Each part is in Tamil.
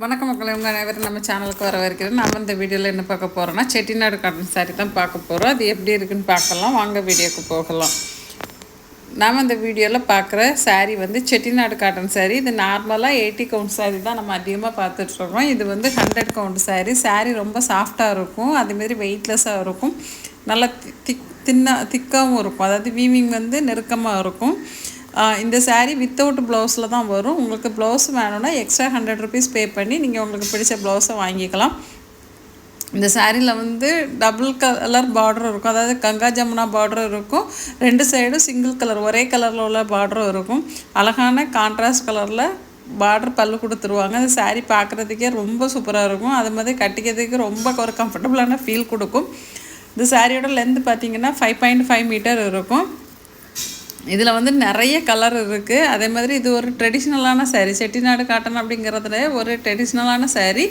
வணக்கம் மக்களை உங்கள் அனைவரும் நம்ம சேனலுக்கு வர வரைக்கும் நம்ம இந்த வீடியோவில் என்ன பார்க்க போகிறோம்னா செட்டிநாடு காட்டன் சாரி தான் பார்க்க போகிறோம் அது எப்படி இருக்குன்னு பார்க்கலாம். வாங்க வீடியோக்கு போகலாம். நாம் இந்த வீடியோவில் பார்க்குற சாரீ வந்து செட்டிநாடு காட்டன் saree. இது நார்மலாக எயிட்டி கவுண்ட் saree தான் நம்ம அதிகமாக பார்த்துட்ருக்கோம் இது வந்து ஹண்ட்ரட் கவுண்ட் சாரீ சாரீ ரொம்ப சாஃப்டாக இருக்கும். அதேமாரி வெயிட்லெஸ்ஸாக இருக்கும். நல்லா திக் தின்னா திக்காகவும் இருக்கும். அதாவது வீவிங் வந்து நெருக்கமாக இருக்கும். இந்த சாரீ வித்தவுட் ப்ளவுஸில் தான் வரும். உங்களுக்கு ப்ளவுஸ் வேணும்னா எக்ஸ்ட்ரா ஹண்ட்ரட் ருபீஸ் பே பண்ணி நீங்கள் உங்களுக்கு பிடிச்ச ப்ளவுஸை வாங்கிக்கலாம். இந்த சாரியில் வந்து டபுள் கலர் பார்டர் இருக்கும். அதாவது கங்கா ஜமுனா பார்டர் இருக்கும். ரெண்டு சைடும் சிங்கிள் கலர் ஒரே கலரில் உள்ள பார்டரும் இருக்கும். அழகான கான்ட்ராஸ்ட் கலரில் பார்டர் பல்லு கொடுத்துருவாங்க. அந்த சாரீ பார்க்குறதுக்கே ரொம்ப சூப்பராக இருக்கும். அது மாதிரி கட்டிக்கிறதுக்கு ரொம்ப ஒரு கம்ஃபர்டபுளான ஃபீல் கொடுக்கும். இந்த சாரியோட லென்த் பார்த்தீங்கன்னா ஃபைவ் பாயிண்ட் ஃபைவ் மீட்டர் இருக்கும். இதில் வந்து நிறைய கலர் இருக்குது அதே மாதிரி இது ஒரு ட்ரெடிஷ்னலான சேரீ செட்டிநாடு காட்டன் அப்படிங்கிறதுல ஒரு ட்ரெடிஷ்னலான சேரீ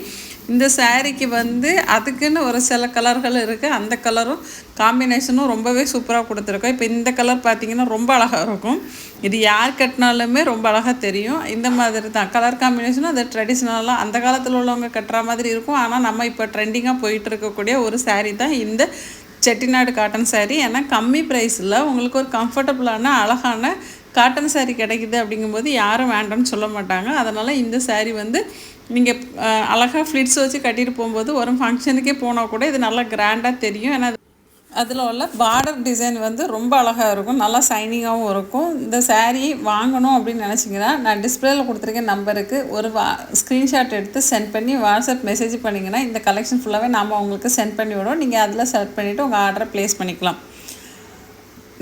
இந்த சாரீக்கு வந்து அதுக்குன்னு ஒரு சில கலர்கள் இருக்குது அந்த கலரும் காம்பினேஷனும் ரொம்பவே சூப்பராக கொடுத்துருக்கோம். இப்போ இந்த கலர் பார்த்தீங்கன்னா ரொம்ப அழகாக இருக்கும். இது யார் கட்டினாலுமே ரொம்ப அழகாக தெரியும். இந்த மாதிரி தான். கலர் காம்பினேஷனும் அது ட்ரெடிஷ்னலாக அந்த காலத்தில் உள்ளவங்க கட்டுற மாதிரி இருக்கும். ஆனால் நம்ம இப்போ ட்ரெண்டிங்காக போயிட்டு இருக்கக்கூடிய ஒரு சேரீ தான் இந்த செட்டிநாடு காட்டன் சாரீ ஏன்னா கம்மி ப்ரைஸில் உங்களுக்கு ஒரு கம்ஃபர்டபுளான அழகான காட்டன் சாரீ கிடைக்குது அப்படிங்கும்போது யாரும் வேண்டாம்னு சொல்ல மாட்டாங்க. அதனால் இந்த சாரீ வந்து நீங்கள் அழகாக ஃப்ளிட்ஸ் வச்சு கட்டிட்டு போகும்போது ஒரு ஃபங்க்ஷனுக்கே போனால் கூட இது நல்லா கிராண்டாக தெரியும். ஏன்னா அதில் உள்ள பார்டர் டிசைன் வந்து ரொம்ப அழகாக இருக்கும். நல்லா சைனிங்காகவும் இருக்கும். இந்த சாரீ வாங்கணும் அப்படின்னு நினச்சிங்கன்னா நான் டிஸ்பிளேயில் கொடுத்துருக்க நம்பருக்கு ஒரு வா ஸ்க்ரீன்ஷாட் எடுத்து சென்ட் பண்ணி வாட்ஸ்அப் மெசேஜ் பண்ணிங்கன்னா இந்த கலெக்ஷன் ஃபுல்லாகவே நாம் உங்களுக்கு சென்ட் பண்ணி விடுவோம். நீங்கள் அதில் செலக்ட் பண்ணிவிட்டு உங்கள் ஆர்டரை ப்ளேஸ் பண்ணிக்கலாம்.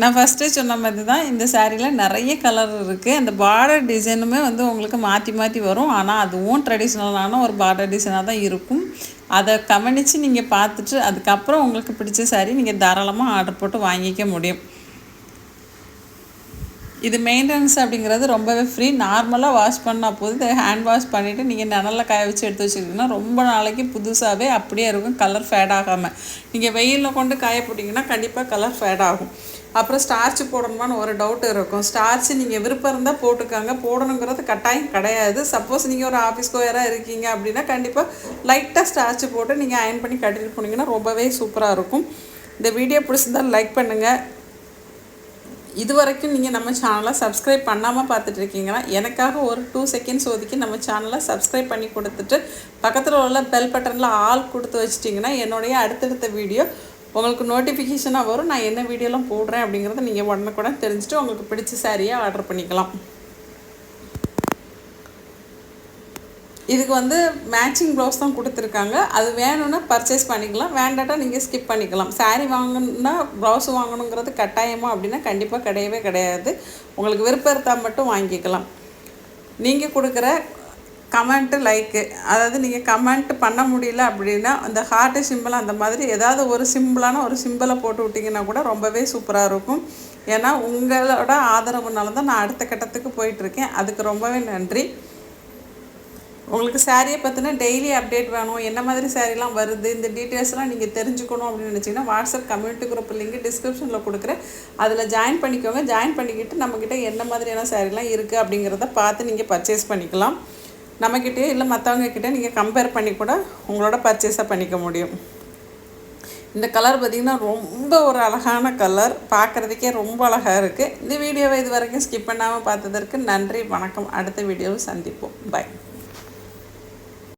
நான் ஃபஸ்ட்டே சொன்ன மாதிரி தான் இந்த சாரியில் நிறைய கலர் இருக்குது அந்த பார்டர் டிசைனுமே வந்து உங்களுக்கு மாற்றி மாற்றி வரும். ஆனால் அதுவும் ட்ரெடிஷ்னலான ஒரு பார்டர் டிசைனாக தான் இருக்கும். அதை கவனித்து நீங்கள் பார்த்துட்டு அதுக்கப்புறம் உங்களுக்கு பிடிச்ச சாரி நீங்கள் தாராளமாக ஆர்டர் போட்டு வாங்கிக்க முடியும். இது மெயின்டெனன்ஸ் அப்படிங்கிறது ரொம்பவே ஃப்ரீ நார்மலாக வாஷ் பண்ணால் போது இதை ஹேண்ட் வாஷ் பண்ணிவிட்டு நீங்கள் நிழலில் காய வச்சு எடுத்து வச்சுக்கிட்டிங்கன்னா ரொம்ப நாளைக்கு புதுசாகவே அப்படியே இருக்கும். கலர் ஃபேட் ஆகாமல் நீங்கள் வெயிலில் கொண்டு காய போட்டிங்கன்னா கண்டிப்பாக கலர் ஃபேட் ஆகும். அப்புறம் ஸ்டார்ச் போடணுமான்னு ஒரு டவுட் இருக்கும். ஸ்டார்ச் நீங்கள் விருப்பம் இருந்தால் போட்டுக்கோங்க. போடணுங்கிறது கட்டாயம் கிடையாது. சப்போஸ் நீங்கள் ஒரு ஆஃபீஸ் கோயராக இருக்கீங்க அப்படின்னா கண்டிப்பாக லைட்டாக ஸ்டார்ச் போட்டு நீங்கள் அயன் பண்ணி கட்டிட்டு போனீங்கன்னா ரொம்பவே சூப்பராக இருக்கும். இந்த வீடியோ பிடிச்சிருந்தால் லைக் பண்ணுங்கள் இது வரைக்கும் நீங்கள் நம்ம சேனலை சப்ஸ்கிரைப் பண்ணாமல் பார்த்துட்டு இருக்கீங்கன்னா எனக்காக ஒரு டூ செகண்ட்ஸ் ஒதுக்கி நம்ம சேனலை சப்ஸ்கிரைப் பண்ணி கொடுத்துட்டு பக்கத்தில் உள்ள பெல் பட்டனில் ஆல் கொடுத்து வச்சிட்டிங்கன்னா என்னுடைய அடுத்தடுத்த வீடியோ உங்களுக்கு நோட்டிஃபிகேஷனாக வரும். நான் என்ன வீடியோலாம் போடுறேன் அப்படிங்கிறத நீங்கள் உடனுக்குடன் தெரிஞ்சுட்டு உங்களுக்கு பிடிச்ச சாரியாக ஆர்டர் பண்ணிக்கலாம். இதுக்கு வந்து மேட்சிங் ப்ளவுஸ் தான் கொடுத்துருக்காங்க. அது வேணும்னா பர்ச்சேஸ் பண்ணிக்கலாம். வேண்டாட்டா நீங்கள் ஸ்கிப் பண்ணிக்கலாம். சாரீ வாங்கணுன்னா ப்ளவுஸ் வாங்கணுங்கிறது கட்டாயமா அப்படின்னா கண்டிப்பாக கிடையவே கிடையாது. உங்களுக்கு விருப்பம் இருந்தால் மட்டும் வாங்கிக்கலாம். நீங்கள் கொடுக்குற கமெண்ட்டு லைக்கு அதாவது நீங்கள் கமெண்ட் பண்ண முடியல அப்படின்னா அந்த ஹார்ட்டு சிம்பிள் அந்த மாதிரி ஏதாவது ஒரு சிம்பிளான ஒரு சிம்பிளை போட்டு விட்டிங்கன்னா கூட ரொம்பவே சூப்பராக இருக்கும். ஏன்னா உங்களோட ஆதரவுனால தான் நான் அடுத்த கட்டத்துக்கு போயிட்டுருக்கேன். அதுக்கு ரொம்பவே நன்றி. உங்களுக்கு சாரியை பற்றின டெய்லி அப்டேட் வேணும். என்ன மாதிரி சாரீலாம் வருது? இந்த டீட்டெயில்ஸ்லாம் நீங்கள் தெரிஞ்சுக்கணும் அப்படின்னு நினச்சிங்கன்னா வாட்ஸ்அப் கம்யூனிட்டி குரூப் லிங்க் டிஸ்கிரிப்ஷனில் கொடுக்குறேன். அதில் ஜாயின் பண்ணிக்கோங்க. ஜாயின் பண்ணிக்கிட்டு நம்மக்கிட்ட என்ன மாதிரியான சாரீலாம் இருக்குது அப்படிங்கிறத பார்த்து நீங்கள் பர்ச்சேஸ் பண்ணிக்கலாம். நம்மக்கிட்டே இல்லை மற்றவங்கக்கிட்டே நீங்கள் கம்பேர் பண்ணி கூட உங்களோட பர்ச்சேஸை பண்ணிக்க முடியும். இந்த கலர் பார்த்திங்கன்னா ரொம்ப ஒரு அழகான கலர் பார்க்குறதுக்கே ரொம்ப அழகாக இருக்குது இந்த வீடியோவை இது வரைக்கும் ஸ்கிப் பண்ணாமல் பார்த்ததற்கு நன்றி வணக்கம். அடுத்த வீடியோவில் சந்திப்போம். பாய்